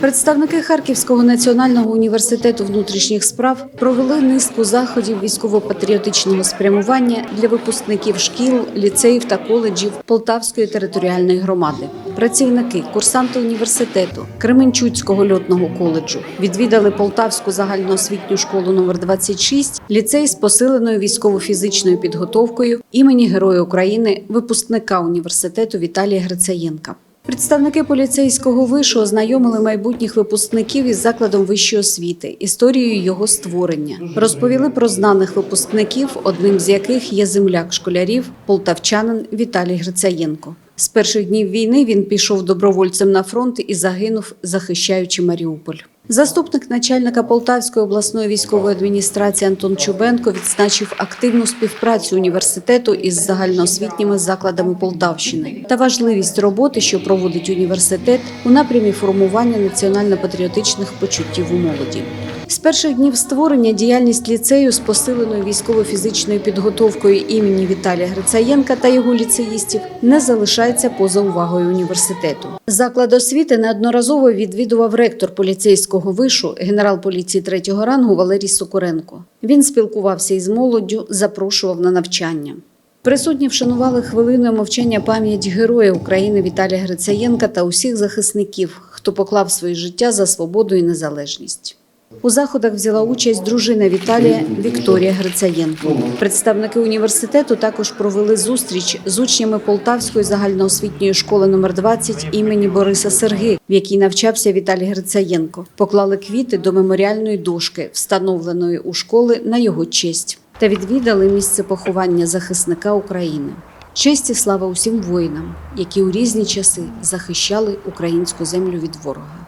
Представники Харківського національного університету внутрішніх справ провели низку заходів військово-патріотичного спрямування для випускників шкіл, ліцеїв та коледжів Полтавської територіальної громади. Працівники, курсанти університету Кременчуцького льотного коледжу відвідали Полтавську загальноосвітню школу номер 26, ліцей з посиленою військово-фізичною підготовкою імені Героя України, випускника університету Віталія Грицаєнка. Представники поліцейського вишу ознайомили майбутніх випускників із закладом вищої освіти, історією його створення, розповіли про знаних випускників, одним з яких є земляк школярів, полтавчанин Віталій Грицаєнко. З перших днів війни він пішов добровольцем на фронт і загинув, захищаючи Маріуполь. Заступник начальника Полтавської обласної військової адміністрації Антон Чубенко відзначив активну співпрацю університету із загальноосвітніми закладами Полтавщини та важливість роботи, що проводить університет у напрямі формування національно-патріотичних почуттів у молоді. З перших днів створення діяльність ліцею з посиленою військово-фізичною підготовкою імені Віталія Грицаєнка та його ліцеїстів не залишається поза увагою університету. Заклад освіти неодноразово відвідував ректор поліцейського вишу, генерал поліції третього рангу Валерій Сокоренко. Він спілкувався із молоддю, запрошував на навчання. Присутні вшанували хвилиною мовчання пам'ять героя України Віталія Грицаєнка та усіх захисників, хто поклав своє життя за свободу і незалежність. У заходах взяла участь дружина Віталія Вікторія Грицаєнко. Представники університету також провели зустріч з учнями Полтавської загальноосвітньої школи номер 20 імені Бориса Серги, в якій навчався Віталій Грицаєнко. Поклали квіти до меморіальної дошки, встановленої у школи на його честь, та відвідали місце поховання захисника України. Честь і слава усім воїнам, які у різні часи захищали українську землю від ворога.